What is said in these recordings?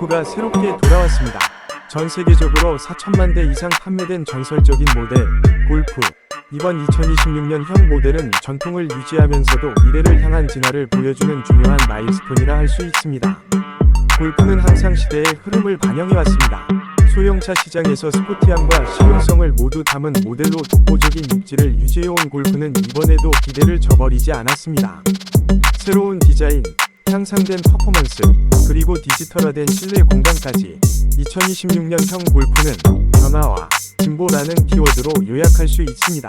골프가 새롭게 돌아왔습니다. 전 세계적으로 4천만 대 이상 판매된 전설적인 모델, 골프. 이번 2026년형 모델은 전통을 유지하면서도 미래를 향한 진화를 보여주는 중요한 마일스톤이라 할 수 있습니다. 골프는 항상 시대의 흐름을 반영해왔습니다. 소형차 시장에서 스포티함과 실용성을 모두 담은 모델로 독보적인 입지를 유지해온 골프는 이번에도 기대를 저버리지 않았습니다. 새로운 디자인, 향상된 퍼포먼스, 그리고 디지털화된 실내 공간까지 2026년형 골프는 변화와 진보라는 키워드로 요약할 수 있습니다.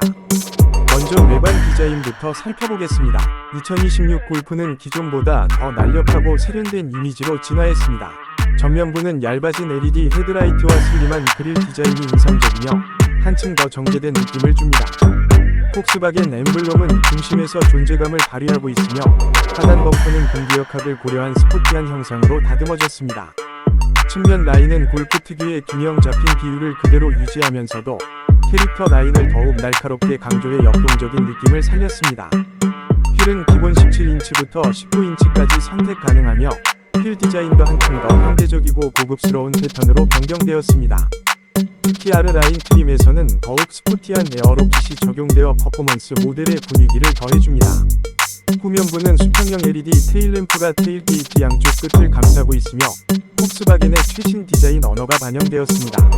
먼저 외관 디자인부터 살펴보겠습니다. 2026 골프는 기존보다 더 날렵하고 세련된 이미지로 진화했습니다. 전면부는 얇아진 LED 헤드라이트와 슬림한 그릴 디자인이 인상적이며 한층 더 정제된 느낌을 줍니다. 폭스바겐 엠블럼은 중심에서 존재감을 발휘하고 있으며 하단 범퍼는 공기역학을 고려한 스포티한 형상으로 다듬어졌습니다. 측면 라인은 골프 특유의 균형 잡힌 비율을 그대로 유지하면서도 캐릭터 라인을 더욱 날카롭게 강조해 역동적인 느낌을 살렸습니다. 휠은 기본 17인치부터 19인치까지 선택 가능하며 휠 디자인도 한층 더 현대적이고 고급스러운 패턴으로 변경되었습니다. 특히 아르 라인 트림에서는 더욱 스포티한 에어로kit이 적용되어 퍼포먼스 모델의 분위기를 더해줍니다. 후면부는 수평형 LED 테일 램프가 테일 게이트 양쪽 끝을 감싸고 있으며 폭스바겐의 최신 디자인 언어가 반영되었습니다.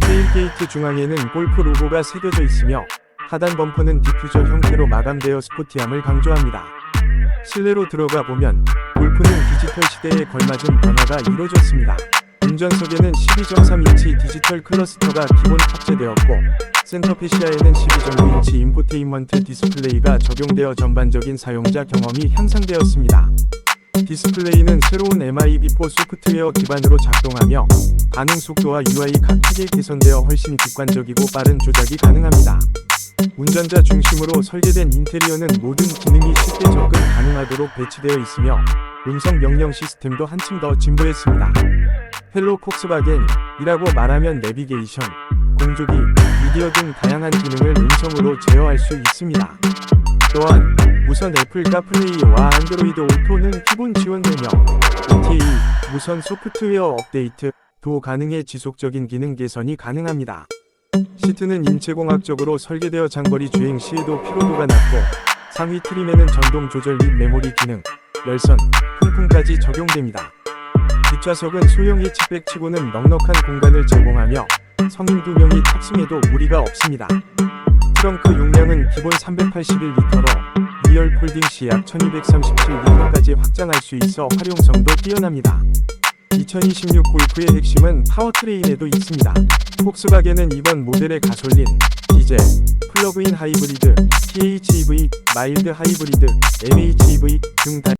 테일 게이트 중앙에는 골프 로고가 새겨져 있으며 하단 범퍼는 디퓨저 형태로 마감되어 스포티함을 강조합니다. 실내로 들어가 보면 골프는 디지털 시대에 걸맞은 변화가 이루어졌습니다. 운전석에는 12.3인치 디지털 클러스터가 기본 탑재되었고 센터페시아에는 12.9인치 인포테인먼트 디스플레이가 적용되어 전반적인 사용자 경험이 향상되었습니다. 디스플레이는 새로운 MIB4 소프트웨어 기반으로 작동하며 반응 속도와 UI 각 크게 개선되어 훨씬 직관적이고 빠른 조작이 가능합니다. 운전자 중심으로 설계된 인테리어는 모든 기능이 쉽게 접근 가능하도록 배치되어 있으며 음성 명령 시스템도 한층 더 진보했습니다. 헬로 폭스바겐이라고 말하면 내비게이션, 공조기, 미디어 등 다양한 기능을 음성으로 제어할 수 있습니다. 또한 무선 애플 카플레이와 안드로이드 오토는 기본 지원되며 OTA, 무선 소프트웨어 업데이트도 가능해 지속적인 기능 개선이 가능합니다. 시트는 인체공학적으로 설계되어 장거리 주행 시에도 피로도가 낮고 상위 트림에는 전동 조절 및 메모리 기능, 열선, 통풍까지 적용됩니다. 뒷좌석은 소형 해치백치고는 넉넉한 공간을 제공하며 성인 2명이 탑승해도 무리가 없습니다. 트렁크 용량은 기본 381리터로 2열 폴딩 시 약 1237리터까지 확장할 수 있어 활용성도 뛰어납니다. 2026 골프의 핵심은 파워트레인에도 있습니다. 폭스바겐은 이번 모델의 가솔린, 디젤, 플러그인 하이브리드, PHEV, 마일드 하이브리드, MHEV 등 다